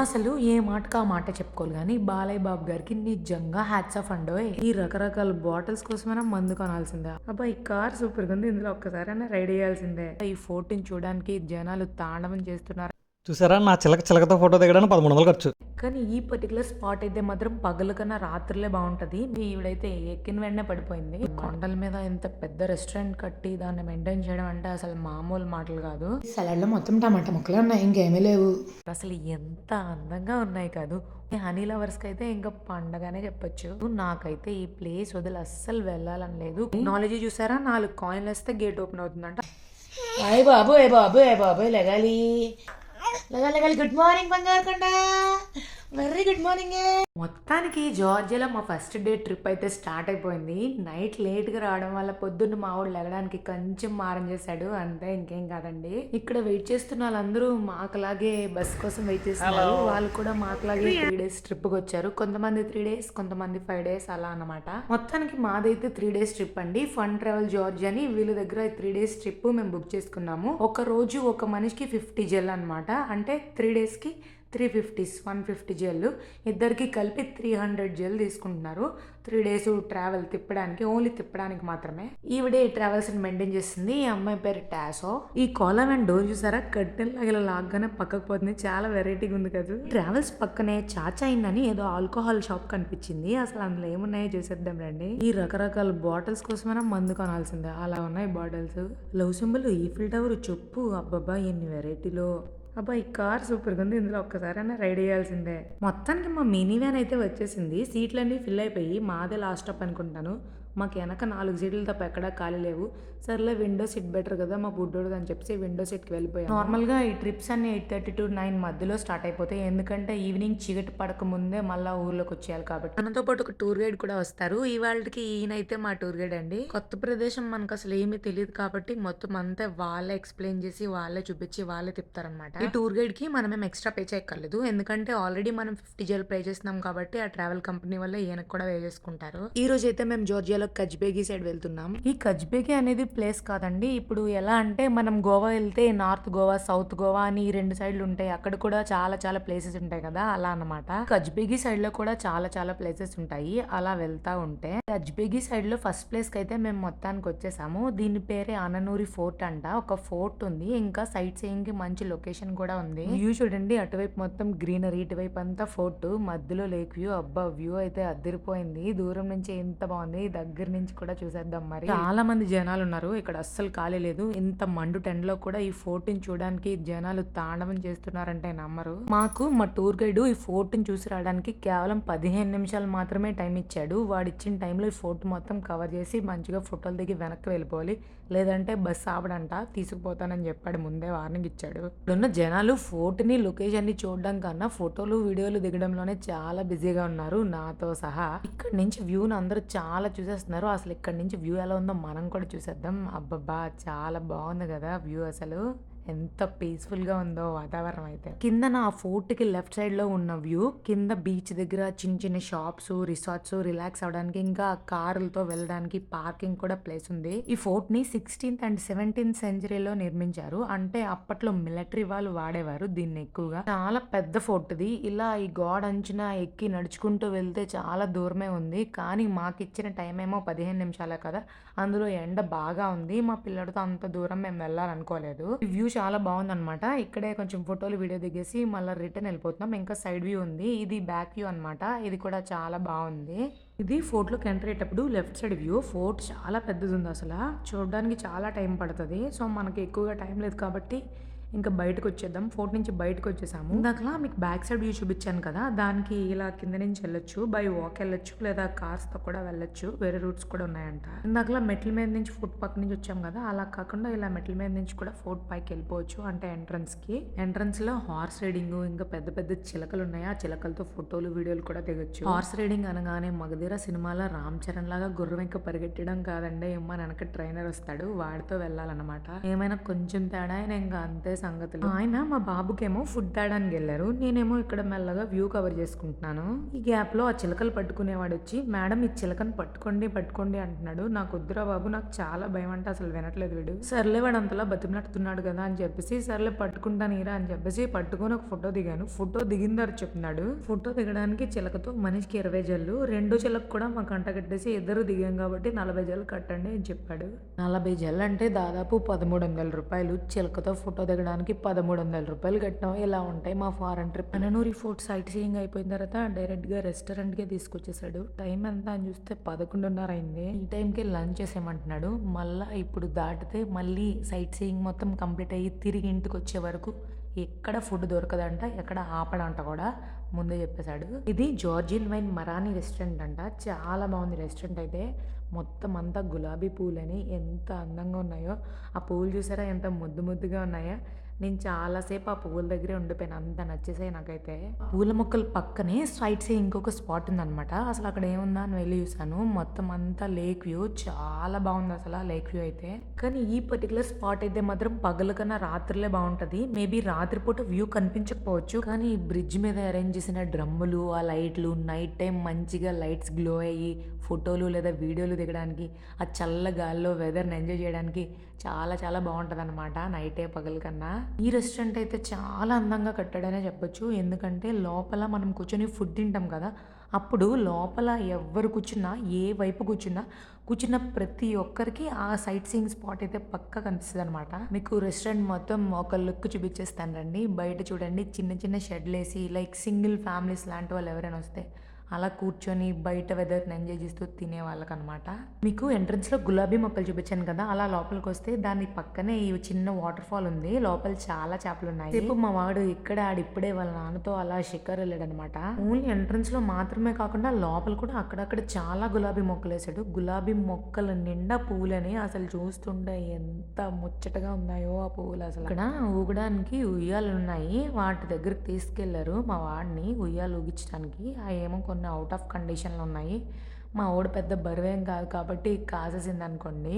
అసలు ఏ మాటకు ఆ మాట చెప్పుకోవాలి కానీ బాలయ్య బాబు గారికి నిజంగా హ్యాట్స్ ఆఫ్ అండో ఈ రకరకాల బాటిల్స్ కోసమైనా మందు కొనాల్సిందే. అబ్బా ఈ కార్ సూపర్గా ఉంది ఇందులో ఒక్కసారైనా రైడ్ చేయాల్సిందే. ఈ ఫోటోని చూడడానికి జనాలు తాండవం చేస్తున్నారు. చూసారా? నా చిలక చిలకతో ఫోటో దిగడానికి పదమూడు వందలు ఖర్చు. కానీ ఈ పర్టికులర్ స్పాట్ అయితే మాత్రం పగల కన్నా రాత్రులే బాగుంటది. ఈవిడైతే ఎక్కిన వెంటనే పడిపోయింది. కొండల మీద ఇంత పెద్ద రెస్టారెంట్ కట్టి దాన్ని మెయింటైన్ చేయడం అంటే అసలు మామూలు మాటలు కాదు. సలాడ్లో మొత్తం టమాటా ముక్కలు ఉన్నాయి. ఇంకేమీ లేవు. అసలు ఎంత అందంగా ఉన్నాయి కాదు. హనీ లవర్స్కి అయితే ఇంకా పండగనే చెప్పొచ్చు. నాకైతే ఈ ప్లేస్ వదిలి అస్సలు వెళ్ళాలని లేదు. టెక్నాలజీ చూసారా? నాలుగు కాయిన్లు వేస్తే గేట్ ఓపెన్ అవుతుందంట. అయ్య బాబు ఏ బాబు ఏ బాబు లెగాలి. లెగాలి లెగాలి గుడ్ మార్నింగ్ బంగారు కొండ వెరీ గుడ్ మార్నింగ్ మొత్తానికి జార్జియాలో మా ఫస్ట్ డే ట్రిప్ అయితే స్టార్ట్ అయిపోయింది. నైట్ లేట్గా రావడం వల్ల పొద్దున్న మా వాడు లెగడానికి కొంచెం మారం చేశాడు. అంతే ఇంకేం కాదండి. ఇక్కడ వెయిట్ చేస్తున్న వాళ్ళందరూ మాకులాగే బస్ కోసం వెయిట్ చేస్తున్నారు. వాళ్ళు కూడా మాకులాగే త్రీ డేస్ ట్రిప్కి వచ్చారు. కొంతమంది త్రీ డేస్ కొంతమంది ఫైవ్ డేస్ అలా అన్నమాట. మొత్తానికి మాదైతే త్రీ డేస్ ట్రిప్ అండి. ఫన్ ట్రావెల్ జార్జియా అని వీళ్ళ దగ్గర త్రీ డేస్ ట్రిప్ మేము బుక్ చేసుకున్నాము. ఒక రోజు ఒక మనిషికి ఫిఫ్టీ జెల్ అన్నమాట. అంటే త్రీ డేస్కి three fifties one fifty gel. ఇద్దరికి కలిపి త్రీ హండ్రెడ్ జెల్ తీసుకుంటున్నారు. త్రీ డేస్ ట్రావెల్ తిప్పడానికి ఓన్లీ తిప్పడానికి మాత్రమే. ఈవిడే ట్రావెల్స్ మెయింటైన్ చేస్తుంది ఈ అమ్మాయి పేరు టాసో. ఈ కాలం అండ్ డోర్ చూసారా? కట్టెల్ ఇలా లాగ్గానే పక్కకు పోతుంది. చాలా వెరైటీగా ఉంది కదా. ట్రావెల్స్ పక్కనే చాచా అయిందని ఏదో ఆల్కహాల్ షాప్ కనిపించింది. అసలు అందులో ఏమున్నాయో చూసేద్దాం రండి. ఈ రకరకాల బాటిల్స్ కోసమైనా మందు కొనాల్సిందే. అలా ఉన్నాయి bottles. Love symbol Eiffel tower చెప్పు. అబ్బబ్బా ఎన్ని వెరైటీలో. అబ్బా ఈ కార్ సూపర్గా ఉంది. ఇందులో ఒక్కసారైనా రైడ్ చేయాల్సిందే. మొత్తానికి మా మినీ వ్యాన్ అయితే వచ్చేసింది. సీట్లన్నీ ఫిల్ అయిపోయి మాదే లాస్ట్ స్టాప్ అనుకుంటాను. మాకు వెనక నాలుగు సీట్లు తప్ప ఎక్కడా ఖాళీ లేవు. సర్లే విండో సీట్ బెటర్ కదా మా బుడ్డోడు అని చెప్పి విండో సీట్కి వెళ్ళిపోయాం నార్మల్గా ఈ ట్రిప్స్ అన్ని ఎయిట్ థర్టీ టు నైన్ మధ్యలో స్టార్ట్ అయిపోతాయి. ఎందుకంటే ఈవినింగ్ చీకటి పడక ముందే మళ్ళీ ఊర్లోకి వచ్చేయాలి కాబట్టి. మనతో పాటు ఒక టూర్ గైడ్ కూడా వస్తారు. ఈ వాళ్ళకి ఈయన అయితే మా టూర్ గైడ్ అండి. కొత్త ప్రదేశం మనకు అసలు ఏమీ తెలియదు కాబట్టి మొత్తం అంతా వాళ్ళే ఎక్స్ప్లెయిన్ చేసి వాళ్ళే చూపించి వాళ్ళే తిప్పుతారనమాట ఈ టూర్ గైడ్కి మనం ఏం ఎక్స్ట్రా పే చేయక్కర్లేదు. ఎందుకంటే ఆల్రెడీ మనం ఫిఫ్టీ జెల్ పే చేస్తున్నాం కాబట్టి ఆ ట్రావెల్ కంపెనీ వల్ల ఈయనకు కూడా పే చేసుకుంటారు. ఈ రోజు అయితే మేము జోర్జియాలో కజ్బేగి సైడ్ వెళ్తున్నాం. ఈ కజ్బేగి అనేది ప్లేస్ కాదండి. ఇప్పుడు ఎలా అంటే మనం గోవా వెళ్తే నార్త్ గోవా సౌత్ గోవా అని ఈ రెండు సైడ్లు ఉంటాయి. అక్కడ కూడా చాలా చాలా ప్లేసెస్ ఉంటాయి కదా అలా అన్నమాట. కజ్బేగి సైడ్లో కూడా చాలా చాలా ప్లేసెస్ ఉంటాయి. అలా వెళ్తా ఉంటే కజ్బేగి సైడ్లో ఫస్ట్ ప్లేస్కి అయితే మేము మొత్తానికి వచ్చేసాము. దీని పేరే అననూరి ఫోర్ట్ అంట. ఒక ఫోర్ట్ ఉంది. ఇంకా సైట్ సీయింగ్కి మంచి లొకేషన్ కూడా ఉంది. వ్యూ చూడండి. అటువైపు మొత్తం గ్రీనరీ ఇటువైపు అంతా ఫోర్ట్. మధ్యలో లేక్ వ్యూ. అబ్బా వ్యూ అయితే అద్దరిపోయింది. దూరం నుంచి ఎంత బాగుంది. దగ్గర దగ్గర నుంచి కూడా చూసేద్దాం మరి. చాలా మంది జనాలు ఉన్నారు. ఇక్కడ అస్సలు ఖాళీ లేదు. ఇంత మండు టెండ్లో కూడా ఈ ఫోర్ట్ని చూడడానికి జనాలు తాండవం చేస్తున్నారంటే నమ్మరు. మాకు మా టూర్ గైడ్ ఈ ఫోర్ట్ని చూసి రావడానికి కేవలం పదిహేను నిమిషాలు మాత్రమే టైం ఇచ్చాడు. వాడు ఇచ్చిన టైంలో ఈ ఫోర్ట్ మొత్తం కవర్ చేసి మంచిగా ఫోటోలు దిగి వెనక్కి వెళ్ళిపోవాలి. లేదంటే బస్ ఆవడంట తీసుకుపోతానని చెప్పాడు. ముందే వార్నింగ్ ఇచ్చాడు. ఇప్పుడున్న జనాలు ఫోర్ట్ని లొకేషన్ని చూడడం కన్నా ఫోటోలు వీడియోలు దిగడంలోనే చాలా బిజీగా ఉన్నారు. నాతో సహా. ఇక్కడ నుంచి వ్యూని అందరూ చాలా చూసే చూసేస్తున్నారు. అసలు ఇక్కడ నుంచి వ్యూ ఎలా ఉందో మనం కూడా చూసేద్దాం. అబ్బబ్బా చాలా బాగుంది కదా వ్యూ అసలు. ఎంత పీస్ఫుల్గా ఉందో వాతావరణం అయితే. కింద నా ఫోర్ట్కి లెఫ్ట్ సైడ్లో ఉన్న వ్యూ కింద బీచ్ దగ్గర చిన్న చిన్న షాప్స్ రిసార్ట్స్ రిలాక్స్ అవడానికి ఇంకా కార్లతో వెళ్ళడానికి పార్కింగ్ కూడా ప్లేస్ ఉంది. ఈ ఫోర్ట్ని సిక్స్టీన్త్ అండ్ సెవెంటీన్త్ సెంచరీలో నిర్మించారు. అంటే అప్పట్లో మిలిటరీ వాళ్ళు వాడేవారు దీన్ని ఎక్కువగా. చాలా పెద్ద ఫోర్ట్ ఇది ఇలా ఈ గోడ అంచున ఎక్కి నడుచుకుంటూ వెళ్తే చాలా దూరమే ఉంది. కానీ మాకు ఇచ్చిన టైం ఏమో పదిహేను నిమిషాలే కదా. అందులో ఎండ బాగా ఉంది. మా పిల్లడితో అంత దూరం మేము వెళ్ళాలనుకోలేదు. వ్యూ చాలా బాగుందనమాట ఇక్కడే కొంచెం ఫోటోలు వీడియో దిగేసి మళ్ళీ రిటర్న్ వెళ్ళిపోతున్నాం. ఇంకా సైడ్ వ్యూ ఉంది. ఇది బ్యాక్ వ్యూ అనమాట ఇది కూడా చాలా బాగుంది. ఇది ఫోర్ట్లోకి ఎంటర్ అయ్యేటప్పుడు లెఫ్ట్ సైడ్ వ్యూ. ఫోర్ట్ చాలా పెద్దది ఉంది అసలు. చూడడానికి చాలా టైం పడుతుంది. సో మనకి ఎక్కువగా టైం లేదు కాబట్టి ఇంకా బయటకు వచ్చేద్దాం ఫోర్ట్ నుంచి బయటకు వచ్చేసాము ఇందాకలా మీకు బ్యాక్ సైడ్ వ్యూ చూపించాను కదా దానికి ఇలా కింద నుంచి వెళ్ళొచ్చు బై వాక్ వెళ్ళొచ్చు లేదా కార్స్తో కూడా వెళ్ళొచ్చు వేరే రూట్స్ కూడా ఉన్నాయంట. ఇందాకలా మెట్ల మీద నుంచి ఫుట్ పక్క నుంచి వచ్చాం కదా అలా కాకుండా ఇలా మెట్ల మీద నుంచి కూడా ఫోర్ట్ పైకి వెళ్ళిపోవచ్చు అంటే ఎంట్రన్స్కి ఎంట్రన్స్లో హార్స్ రైడింగ్ ఇంకా పెద్ద పెద్ద చిలకలు ఉన్నాయి. ఆ చిలకలతో ఫోటోలు వీడియోలు కూడా దిగొచ్చు. హార్స్ రైడింగ్ అనగానే మగధీర సినిమాలో రామ్ చరణ్ లాగా గుర్రం ఇంకా పరిగెట్టడం కాదండి. ఏమో వెనక ట్రైనర్ వస్తాడు వాడితో వెళ్ళాలన్నమాట. ఏమైనా కొంచెం తేడా అయినా ఇంకా అంతే సంగతులు. ఆయన మా బాబుకేమో ఫుడ్ తేడానికి వెళ్ళారు. నేనేమో ఇక్కడ మెల్లగా వ్యూ కవర్ చేసుకుంటున్నాను. ఈ గ్యాప్లో ఆ చిలకలు పట్టుకునేవాడు వచ్చి మేడం ఈ చిలకను పట్టుకోండి పట్టుకోండి అంటున్నాడు. నాకు వద్దురా బాబు నాకు చాలా భయం అంటే అసలు వినట్లేదు వీడు. సర్లే వాడు అంతలా బతిమలాడుతున్నాడు కదా అని చెప్పేసి సర్లే పట్టుకుంటాను ఇరా అని చెప్పేసి పట్టుకొని ఒక ఫోటో దిగాను. ఫోటో దిగిందారు చెప్తున్నాడు ఫోటో దిగడానికి చిలకతో మనిషికి ఇరవై జల్లు రెండు చిలక కూడా మా కంట కట్టేసి ఇద్దరు దిగాం కాబట్టి నలభై జల్లు కట్టండి అని చెప్పాడు. నలభై జల్లు అంటే దాదాపు పదమూడు వందల రూపాయలు చిలకతో ఫోటో దిగడం చూడడానికి పదమూడు వందల రూపాయలు కట్టినాం. ఇలా ఉంటాయి మా foreign trip. Ananuri fort sightseeing అయిపోయిన తర్వాత డైరెక్ట్గా రెస్టారెంట్కే తీసుకొచ్చేసాడు. టైం ఎంత అని చూస్తే పదకొండున్నర అయింది. ఈ టైంకి లంచ్ చేసేయమంటున్నాడు. మళ్ళా ఇప్పుడు దాటితే మళ్ళీ సైట్ సీయింగ్ మొత్తం కంప్లీట్ అయ్యి తిరిగి ఇంటికి వచ్చే వరకు ఎక్కడ ఫుడ్ దొరకదంట ఎక్కడ ఆపడంట కూడా ముందే చెప్పేశాడు. ఇది జార్జియన్ వైన్ మరానీ రెస్టారెంట్ అంట. చాలా బాగుంది రెస్టారెంట్ అయితే. మొత్తం అంతా గులాబీ పూలని ఎంత అందంగా ఉన్నాయో. ఆ పూలు చూసారా ఎంత ముద్దు ముద్దుగా ఉన్నాయో. నేను చాలాసేపు ఆ పువ్వుల దగ్గరే ఉండిపోయాను. అంత నచ్చేసాయి నాకైతే. పూల మొక్కల పక్కనే సైడ్ ఇంకొక స్పాట్ ఉందన్నమాట. అసలు అక్కడ ఏముందా అని వెళ్ళి చూసాను మొత్తం అంతా లేక్ వ్యూ. చాలా బాగుంది అసలు ఆ లేక్ వ్యూ అయితే. కానీ ఈ పర్టికులర్ స్పాట్ అయితే మాత్రం పగల కన్నా రాత్రిలే బాగుంటది. మేబీ రాత్రిపూట వ్యూ కనిపించకపోవచ్చు. కానీ ఈ బ్రిడ్జ్ మీద అరేంజ్ చేసిన డ్రమ్ములు ఆ లైట్లు నైట్ టైం మంచిగా లైట్స్ గ్లో అయ్యి ఫోటోలు లేదా వీడియోలు దిగడానికి ఆ చల్ల గాల్లో వెదర్ని ఎంజాయ్ చేయడానికి చాలా చాలా బాగుంటుంది అనమాట నైటే పగల కన్నా. ఈ రెస్టారెంట్ అయితే చాలా అందంగా కట్టాడనే చెప్పొచ్చు. ఎందుకంటే లోపల మనం కూర్చొని ఫుడ్ తింటాం కదా అప్పుడు లోపల ఎవరు కూర్చున్నా ఏ వైపు కూర్చున్నా కూర్చున్న ప్రతి ఒక్కరికి ఆ సైట్ సీయింగ్ స్పాట్ అయితే పక్క కనిపిస్తుంది అనమాట మీకు రెస్టారెంట్ మొత్తం ఒక లుక్ చూపించేస్తాను రండి. బయట చూడండి చిన్న చిన్న షెడ్లు వేసి లైక్ సింగిల్ ఫ్యామిలీస్ లాంటి వాళ్ళు ఎవరైనా వస్తే అలా కూర్చొని బయట వెదర్ని ఎంజాయ్ చేస్తూ తినే వాళ్ళకనమాట. మీకు ఎంట్రన్స్లో గులాబీ మొక్కలు చూపించాను కదా అలా లోపలికి వస్తే దాని పక్కనే ఈ చిన్న వాటర్ ఫాల్ ఉంది. లోపల చాలా చేపలు ఉన్నాయి. రేపు మా వాడు ఇక్కడ ఆడిప్పుడే వాళ్ళ నాన్నతో అలా షికారు వెళ్ళాడు అనమాట ఓన్లీ ఎంట్రన్స్లో మాత్రమే కాకుండా లోపల కూడా అక్కడక్కడ చాలా గులాబీ మొక్కలు వేసాడు గులాబీ మొక్కల నిండా పువ్వులని అసలు చూస్తుంటే ఎంత ముచ్చటగా ఉన్నాయో ఆ పువ్వులు అసలు. ఇక్కడ ఊగడానికి ఉయ్యాలు ఉన్నాయి వాటి దగ్గరికి తీసుకెళ్ళారు మా వాడిని ఉయ్యాలు ఊగించడానికి. ఆ ఏమో కొన్ని అవుట్ ఆఫ్ కండిషన్లు ఉన్నాయి. మా ఓడి పెద్ద బరువేం కాదు కాబట్టి కాసేసింది అనుకోండి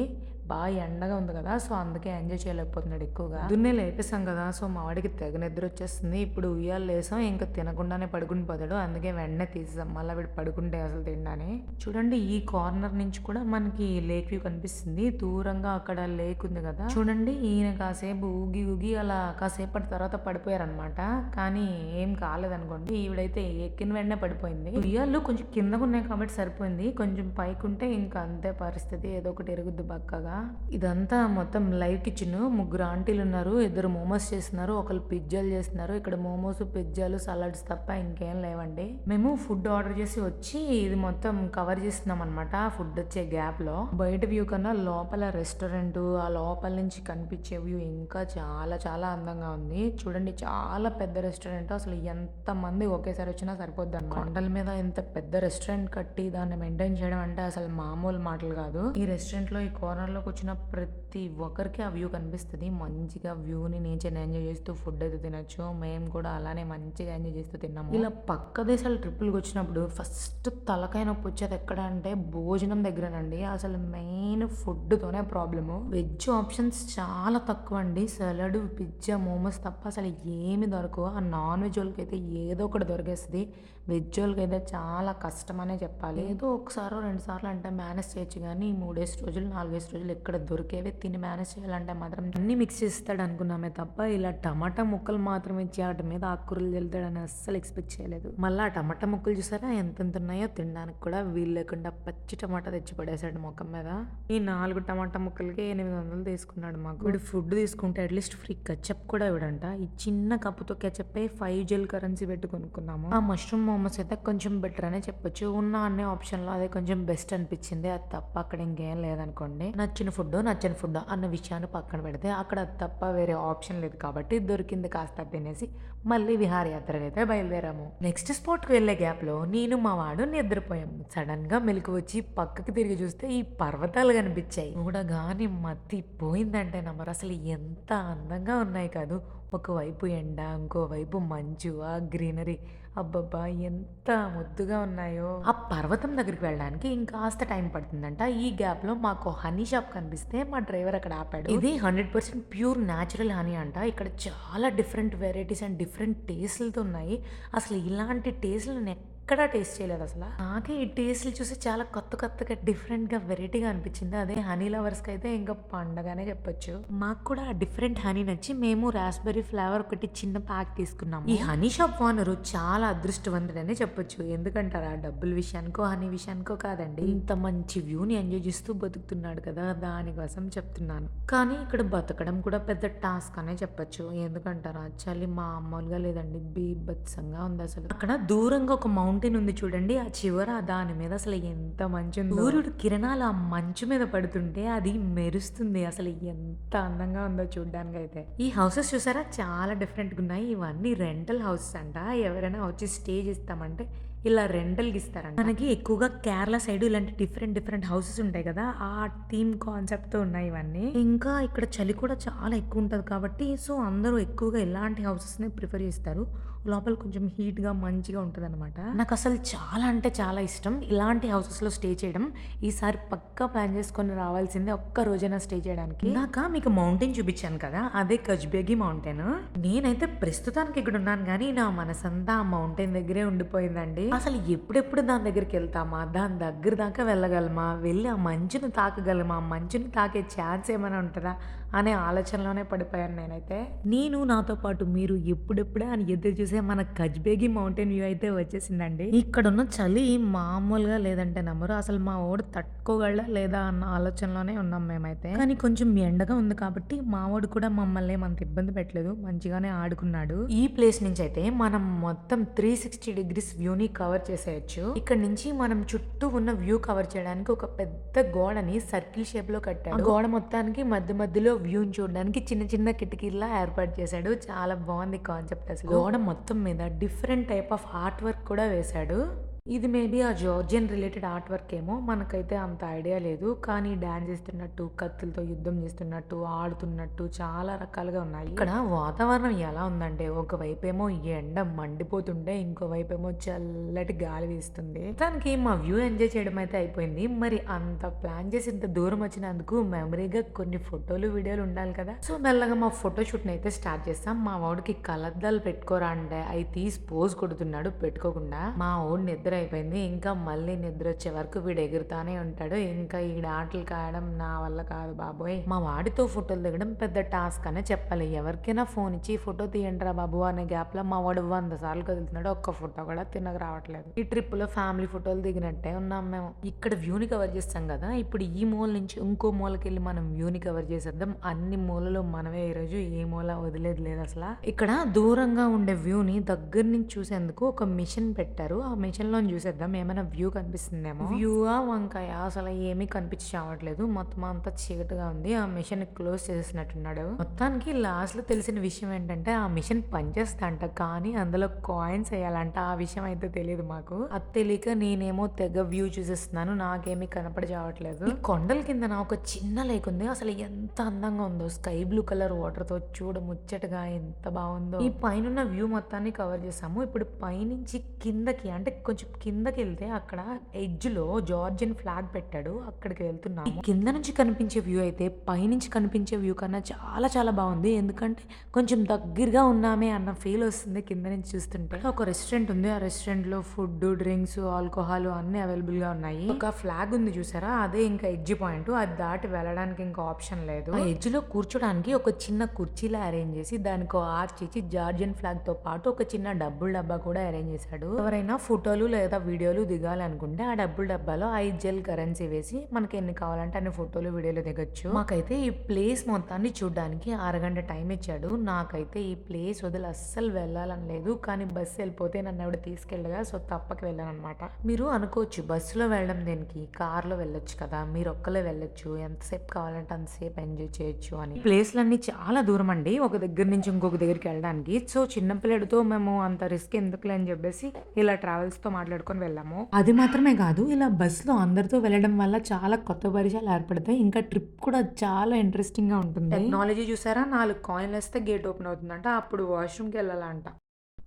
బాగా ఎండగా ఉంది కదా సో అందుకే ఎంజాయ్ చేయలేకపోతున్నాడు ఎక్కువగా. దున్నే లేపేసాం కదా సో మా వాడికి తెగ నిద్ర వచ్చేస్తుంది ఇప్పుడు ఉయ్యాలు లేసాం ఇంకా తినకుండానే పడుకుని పోతాడు. అందుకే వెంటనే తీసేసాం మళ్ళీ వీడు పడుకుంటే అసలు తినడానే చూడండి ఈ కార్నర్ నుంచి కూడా మనకి లేక్ వ్యూ కనిపిస్తుంది. దూరంగా అక్కడ లేక్ ఉంది కదా. చూడండి ఈయన కాసేపు ఊగి ఊగి అలా కాసేపటి తర్వాత పడిపోయారనమాట కానీ ఏం కాలేదనుకోండి ఈవిడైతే ఎక్కిన వెంటనే పడిపోయింది. ఉయ్యాలు కొంచెం కిందకు ఉన్నాయి కాబట్టి సరిపోయింది. కొంచెం పైకి ఉంటే ఇంకా అంతే పరిస్థితి. ఏదో ఒకటి ఎరుగుద్ది బక్కగా. ఇదంతా మొత్తం లైవ్ కిచెన్. ముగ్గురు ఆంటీలు ఉన్నారు ఇద్దరు మోమోస్ చేస్తున్నారు ఒకరు పిజ్జాలు చేస్తున్నారు. ఇక్కడ మోమోస్ పిజ్జాలు సలాడ్స్ తప్ప ఇంకేం లేవండి. మేము ఫుడ్ ఆర్డర్ చేసి వచ్చి ఇది మొత్తం కవర్ చేస్తున్నాం అనమాట ఫుడ్ వచ్చే గ్యాప్లో బయట వ్యూ కన్నా లోపల రెస్టారెంట్ ఆ లోపల నుంచి కనిపించే వ్యూ ఇంకా చాలా చాలా అందంగా ఉంది. చూడండి చాలా పెద్ద రెస్టారెంట్. అసలు ఎంత మంది ఒకేసారి వచ్చినా సరిపోద్ది కొండల మీద ఇంత పెద్ద రెస్టారెంట్ కట్టి దాన్ని మెయింటైన్ చేయడం అంటే అసలు మామూలు మాటలు కాదు. ఈ రెస్టారెంట్లో ఈ కార్నర్లోకి వచ్చిన ప్రతి ఒక్కరికి ఆ వ్యూ కనిపిస్తుంది. మంచిగా వ్యూని నేచర్ ఎంజాయ్ చేస్తూ ఫుడ్ అయితే తినొచ్చు. మేము కూడా అలానే మంచిగా ఎంజాయ్ చేస్తూ తిన్నాము. ఇలా పక్క దేశాల ట్రిప్పులకు వచ్చినప్పుడు ఫస్ట్ తలకాయ నొప్పి వచ్చేది ఎక్కడ అంటే భోజనం దగ్గరనండి. అసలు మెయిన్ ఫుడ్తోనే ప్రాబ్లము వెజ్ ఆప్షన్స్ చాలా తక్కువ అండి సలాడ్ పిజ్జా మోమోస్ తప్ప అసలు ఏమి దొరకవు. ఆ నాన్ వెజ్ వాళ్ళకి అయితే ఏదో ఒకటి దొరికేస్తుంది. వెజ్ వాళ్ళకి అయితే చాలా కష్టం అనే చెప్పాలి. ఏదో ఒకసారో రెండు సార్లు అంటే మేనేజ్ చేయొచ్చు కానీ ఈ మూడేసి రోజులు నాలుగేసి రోజులు ఎక్కడ దొరికేవే తిని మేనేజ్ చేయాలంటే మాత్రం అన్ని మిక్స్ చేస్తాడు అనుకున్నామే తప్ప ఇలా టమాటా ముక్కలు మాత్రం ఇచ్చి వాటి మీద ఆకుకూరలు వెళ్తాడని అస్సలు ఎక్స్పెక్ట్ చేయలేదు. మళ్ళీ ఆ టమాటా ముక్కలు చూసారా? ఎంతెంత ఉన్నాయో తినడానికి కూడా వీలు లేకుండా పచ్చి టమాటా తెచ్చి పడేశాడు ముఖం మీద. ఈ నాలుగు టమాటా ముక్కలకి ఎనిమిది వందలు తీసుకున్నాడు మాకు. వీడు ఫుడ్ తీసుకుంటే అట్లీస్ట్ ఫ్రీ కచప్ కూడా ఇవ్వడంట. ఈ చిన్న కప్పుతో కెచప్ ఫైవ్ జెల్ కరెన్సీ పెట్టి కొనుక్కున్నాము. ఆ మష్రూమ్ మోమోస్ అయితే కొంచెం బెటర్ అనే చెప్పొచ్చు. ఉన్న అనే ఆప్షన్ లో అదే కొంచెం బెస్ట్ అనిపించింది. అది తప్ప అక్కడ ఇంకేం లేదనుకోండి. నచ్చిన ఫుడ్ నచ్చిన ఫుడ్ అన్న విషయాన్ని పక్కన పెడితే అక్కడ తప్ప వేరే ఆప్షన్ లేదు కాబట్టి దొరికింది కాస్త తినేసి మళ్ళీ విహారయాత్ర అయితే బయలుదేరాము. నెక్స్ట్ స్పాట్కి వెళ్ళే గ్యాప్లో నేను మా వాడు నిద్రపోయాము సడన్గా మెలకు వచ్చి పక్కకి తిరిగి చూస్తే ఈ పర్వతాలు కనిపించాయి. కూడా కానీ మత్తి పోయిందంటే నమ్మరు. అసలు ఎంత అందంగా ఉన్నాయి కాదు. ఒకవైపు ఎండ ఇంకోవైపు మంచు ఆ గ్రీనరీ. అబ్బబ్బా ఎంత ముద్దుగా ఉన్నాయో. ఆ పర్వతం దగ్గరికి వెళ్ళడానికి ఇంకాస్త టైం పడుతుందంట. ఈ గ్యాప్లో మాకు హనీ షాప్ కనిపిస్తే మా డ్రైవర్ అక్కడ ఆపాడు. ఇది hundred percent pure natural honey అంట. ఇక్కడ చాలా డిఫరెంట్ వెరైటీస్ అండ్ డిఫరెంట్ టేస్ట్లతో ఉన్నాయి. అసలు ఇలాంటి టేస్ట్లు నేను ఎక్కడా టేస్ట్ చేయలేదు అసలు. నాకే ఈ టేస్ట్లు చూసి చాలా కొత్త కొత్తగా డిఫరెంట్గా వెరైటీగా అనిపించింది. అదే హనీ లవర్స్కి అయితే ఇంకా పండగానే చెప్పొచ్చు. మాకు కూడా డిఫరెంట్ హనీ నచ్చి మేము రాస్బెర్రీ ఫ్లేవర్ ఒకటి చిన్న ప్యాక్ తీసుకున్నాము. ఈ హనీ షాప్ ఓనరు చాలా అదృష్టవంతుడనే చెప్పొచ్చు. ఎందుకంటారా? డబ్బుల విషయానికో హనీ విషయానికో కాదండి. ఇంత మంచి వ్యూని ఎంజాయ్ చేస్తూ బతుకుతున్నాడు కదా దానికోసం చెప్తున్నాను. కానీ ఇక్కడ బతకడం కూడా పెద్ద టాస్క్ అనే చెప్పొచ్చు. ఎందుకంటారా? చలి మామూలుగా లేదండి. బీభత్సంగా ఉంది అసలు. అక్కడ దూరంగా ఒక మౌంట్ మౌంటైన్ ఉంది చూడండి ఆ చివర దాని మీద అసలు ఎంత మంచి సూర్యుడు కిరణాలు ఆ మంచు మీద పడుతుంటే అది మెరుస్తుంది అసలు ఎంత అందంగా ఉందో చూడడానికి అయితే ఈ హౌసెస్ చూసారా? చాలా డిఫరెంట్గా ఉన్నాయి. ఇవన్నీ రెంటల్ హౌసెస్ అంట. ఎవరైనా వచ్చి స్టే చేస్తామంటే ఇలా రెంటల్కి ఇస్తారంట. మనకి ఎక్కువగా కేరళ సైడ్ ఇలాంటి డిఫరెంట్ డిఫరెంట్ హౌసెస్ ఉంటాయి కదా ఆ థీమ్ కాన్సెప్ట్తో ఉన్నాయి ఇవన్నీ. ఇంకా ఇక్కడ చలి కూడా చాలా ఎక్కువ ఉంటుంది కాబట్టి సో అందరూ ఎక్కువగా ఇలాంటి హౌసెస్ని ప్రిఫర్ చేస్తారు. లోపల కొంచెం హీట్గా మంచిగా ఉంటుంది అనమాట నాకు అసలు చాలా అంటే చాలా ఇష్టం. ఇలాంటి హౌసెస్లో స్టే చేయడం ఈసారి పక్కా ప్లాన్ చేసుకొని రావాల్సిందే ఒక్క రోజైనా స్టే చేయడానికి. ఇందాక మీకు మౌంటైన్ చూపించాను కదా అదే కజ్బేగి మౌంటైన్. నేనైతే ప్రస్తుతానికి ఇక్కడ ఉన్నాను కానీ నా మనసంతా ఆ మౌంటైన్ దగ్గరే ఉండిపోయిందండి. అసలు ఎప్పుడెప్పుడు దాని దగ్గరికి వెళ్తామా? దాని దగ్గర దాకా వెళ్ళగలమా? వెళ్ళి ఆ మంచును తాకగలమా? మంచుని తాకే ఛాన్స్ ఏమైనా ఉంటుందా? అనే ఆలోచనలోనే పడిపోయాను నేనైతే. నేను నాతో పాటు మీరు ఎప్పుడెప్పుడే అని ఎదురు చూసే మన కజ్బేగి మౌంటైన్ వ్యూ అయితే వచ్చేసిందండి. ఇక్కడ ఉన్న చలి మామూలుగా లేదంటే నమ్మరు. అసలు మా ఓడు తట్టుకోగలడా లేదా అన్న ఆలోచనలోనే ఉన్నాం మేమైతే. కానీ కొంచెం ఎండగా ఉంది కాబట్టి మా వాడు కూడా మమ్మల్ని ఏమంత ఇబ్బంది పెట్టలేదు. మంచిగానే ఆడుకున్నాడు. ఈ ప్లేస్ నుంచి అయితే మనం మొత్తం త్రీ సిక్స్టీ డిగ్రీస్ వ్యూని కవర్ చేసేయచ్చు. ఇక్కడ నుంచి మనం చుట్టూ ఉన్న వ్యూ కవర్ చేయడానికి ఒక పెద్ద గోడని సర్కిల్ షేప్లో కట్టాడు గోడ మొత్తానికి మధ్య మధ్యలో వ్యూని చూడడానికి చిన్న చిన్న కిటికీల్లా ఏర్పాటు చేశాడు. చాలా బాగుంది కాన్సెప్ట్ అసలు. గోడ మొత్తం మీద different type of art work కూడా వేశాడు. ఇది మేబీ ఆ జార్జియన్ రిలేటెడ్ ఆర్ట్ వర్క్ ఏమో. మనకైతే అంత ఐడియా లేదు. కానీ డాన్స్ చేస్తున్నట్టు కత్తులతో యుద్ధం చేస్తున్నట్టు ఆడుతున్నట్టు చాలా రకాలుగా ఉన్నాయి. ఇక్కడ వాతావరణం ఎలా ఉందంటే ఒకవైపేమో ఏమో ఎండ మండిపోతుంటే ఇంకోవైపేమో చల్లటి గాలి వీస్తుంది. దానికి మా వ్యూ ఎంజాయ్ చేయడం అయితే అయిపోయింది. మరి అంత ప్లాన్ చేసి ఇంత దూరం వచ్చినందుకు మెమరీగా కొన్ని ఫోటోలు వీడియోలు ఉండాలి కదా. సో మెల్లగా మా ఫోటో షూట్ అయితే స్టార్ట్ చేస్తాం. మా వాడికి కలద్దాలు పెట్టుకోరా అంటే అవి తీసి పోజ్ కొడుతున్నాడు పెట్టుకోకుండా. మా వాడు నిద్ర అయిపోయింది. ఇంకా మళ్ళీ నిద్ర వచ్చే వరకు వీడు ఎగురుతానే ఉంటాడు. ఇంకా ఈ ఆటలు కాయడం నా వల్ల కాదు బాబోయ్. మా వాడితో ఫోటోలు దిగడం పెద్ద టాస్క్ అనే చెప్పాలి. ఎవరికైనా ఫోన్ ఇచ్చి ఫోటో తీయండిరా బాబు అనే గ్యాప్లో మా వాడు వంద సార్లు కదులుతున్నాడు. ఒక్క ఫోటో కూడా తినక రావట్లేదు. ఈ ట్రిప్లో ఫ్యామిలీ ఫోటోలు దిగినట్టే ఉన్నాం మేము. ఇక్కడ వ్యూని కవర్ చేస్తాం కదా. ఇప్పుడు ఈ మూల నుంచి ఇంకో మూలకి వెళ్ళి మనం వ్యూని కవర్ చేసేద్దాం. అన్ని మూలలో మనమే ఈ రోజు. ఏ మూల వదిలేదు లేదు అసలు. ఇక్కడ దూరంగా ఉండే వ్యూని దగ్గర నుంచి చూసేందుకు ఒక మిషన్ పెట్టారు. ఆ మిషన్ అని చూసేద్దాం. ఏమైనా వ్యూ కనిపిస్తుందేమో? వ్యూ ఆ వంకాయ. అసలు ఏమీ కనిపించి చావట్లేదు మొత్తం అంతా చీకటిగా ఉంది. ఆ మిషన్ క్లోజ్ చేసేసినట్టున్నాడు. మొత్తానికి లాస్ట్లో తెలిసిన విషయం ఏంటంటే ఆ మిషన్ పనిచేస్తా కానీ అందులో కాయిన్స్ వేయాలంట. ఆ విషయం అయితే తెలియదు మాకు. అది తెలియక నేనేమో తెగ వ్యూ చూసేస్తున్నాను. నాకేమీ కనపడి చావట్లేదు కొండల కింద ఒక చిన్న లేక్ ఉంది. అసలు ఎంత అందంగా ఉందో. స్కై బ్లూ కలర్ వాటర్తో చూడ ముచ్చటగా ఎంత బాగుందో. ఈ పైన వ్యూ మొత్తాన్ని కవర్ చేసాము. ఇప్పుడు పైనుంచి కిందకి అంటే కొంచెం కిందకి వెళ్తే అక్కడ ఎడ్జ్లో జార్జియన్ ఫ్లాగ్ పెట్టాడు. అక్కడికి వెళ్తున్నాము. కింద నుంచి కనిపించే వ్యూ అయితే పైనుంచి కనిపించే వ్యూ కన్నా చాలా చాలా బాగుంది. ఎందుకంటే కొంచెం దగ్గరగా ఉన్నామే అన్న ఫీల్ వస్తుంది కింద నుంచి చూస్తుంటే. ఒక రెస్టారెంట్ ఉంది. ఆ రెస్టారెంట్లో ఫుడ్ డ్రింక్స్ ఆల్కహాల్ అన్ని అవైలబుల్గా ఉన్నాయి. ఒక ఫ్లాగ్ ఉంది చూసారా? అదే ఇంకా ఎడ్జ్ పాయింట్. అది దాటి వెళ్ళడానికి ఇంకా ఆప్షన్ లేదు. ఆ ఎడ్జ్లో కూర్చోడానికి ఒక చిన్న కుర్చీలా అరేంజ్ చేసి దానికి ఆర్చ్ ఇచ్చి జార్జియన్ ఫ్లాగ్తో పాటు ఒక చిన్న డబ్బుల డబ్బా కూడా అరేంజ్ చేశాడు. ఎవరైనా ఫోటోలు లేదా వీడియోలు దిగాలనుకుంటే ఆ డబ్బుల డబ్బాలో ఐదు జెల్ కరెన్సీ వేసి మనకి ఎన్ని కావాలంటే అన్ని ఫోటోలు వీడియోలు దిగొచ్చు. మాకైతే ఈ ప్లేస్ మొత్తాన్ని చూడడానికి అరగంట టైం ఇచ్చాడు. నాకైతే ఈ ప్లేస్ వదిలి అస్సలు వెళ్ళాలని లేదు. కానీ బస్సు వెళ్ళిపోతే నన్ను ఎవడ తీసుకెళ్ళగా సో తప్పక వెళ్ళాను అనమాట మీరు అనుకోవచ్చు బస్సులో వెళ్ళడం దేనికి? కార్లో వెళ్ళొచ్చు కదా. మీరు ఒక్కలే వెళ్ళొచ్చు. ఎంతసేపు కావాలంటే అంతసేపు ఎంజాయ్ చేయొచ్చు అని. ప్లేస్లన్నీ చాలా దూరం అండి. ఒక దగ్గర నుంచి ఇంకొక దగ్గరికి వెళ్ళడానికి. సో చిన్నపిల్లడితో మేము అంత రిస్క్ ఎందుకులే అని చెప్పేసి ఇలా ట్రావెల్స్తో మాట్లాడుకొని వెళ్ళాము. అది మాత్రమే కాదు ఇలా బస్సులో అందరితో వెళ్ళడం వల్ల చాలా కొత్త పరిచయాలు ఏర్పడతాయి. ఇంకా ట్రిప్ కూడా చాలా ఇంట్రెస్టింగ్గా ఉంటుంది. టెక్నాలజీ చూసారా? నాలుగు కాయిన్లు వేస్తే గేట్ ఓపెన్ అవుతుందంట. అప్పుడు వాష్రూమ్కి వెళ్ళాలంట.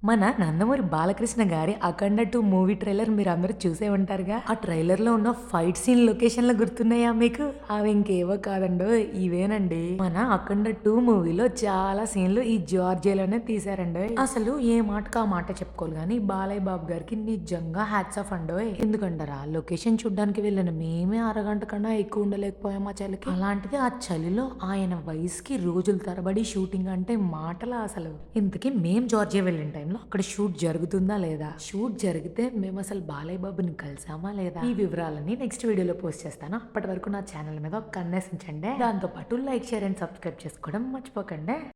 మన నందమూరి బాలకృష్ణ గారి అఖండ టూ మూవీ ట్రైలర్ మీరు అందరూ చూసే ఉంటారుగా. ఆ ట్రైలర్లో ఉన్న ఫైట్ సీన్ లొకేషన్లు గుర్తున్నాయా మీకు? అవి ఇంకేవో కాదండో ఇవేనండి. మన అఖండ టూ మూవీలో చాలా సీన్లు ఈ జార్జియాలోనే తీసారండి అసలు ఏ మాటకు ఆ మాట చెప్పుకోవాలి కానీ బాలయ్య బాబు గారికి నిజంగా హ్యాట్స్ ఆఫ్ అండో ఎందుకంటారా? లొకేషన్ చూడడానికి వెళ్ళిన మేమే అరగంట కన్నా ఎక్కువ ఉండలేకపోయాం ఆ చలికి. అలాంటిది ఆ చలిలో ఆయన వయసుకి రోజుల తరబడి షూటింగ్ అంటే మాటలా అసలు. ఇంతకీ మేం జార్జియా వెళ్ళిన టైంలో అక్కడ షూట్ జరుగుతుందా లేదా? షూట్ జరిగితే మేము అసలు బాలయ్య బాబుని కలిసామా లేదా? ఈ వివరాలని నెక్స్ట్ వీడియోలో పోస్ట్ చేస్తాను. అప్పటి వరకు నా ఛానల్ మీద ఒక కన్నేసించండి దాంతో పాటు లైక్ షేర్ అండ్ సబ్స్క్రైబ్ చేసుకోవడం మర్చిపోకండి.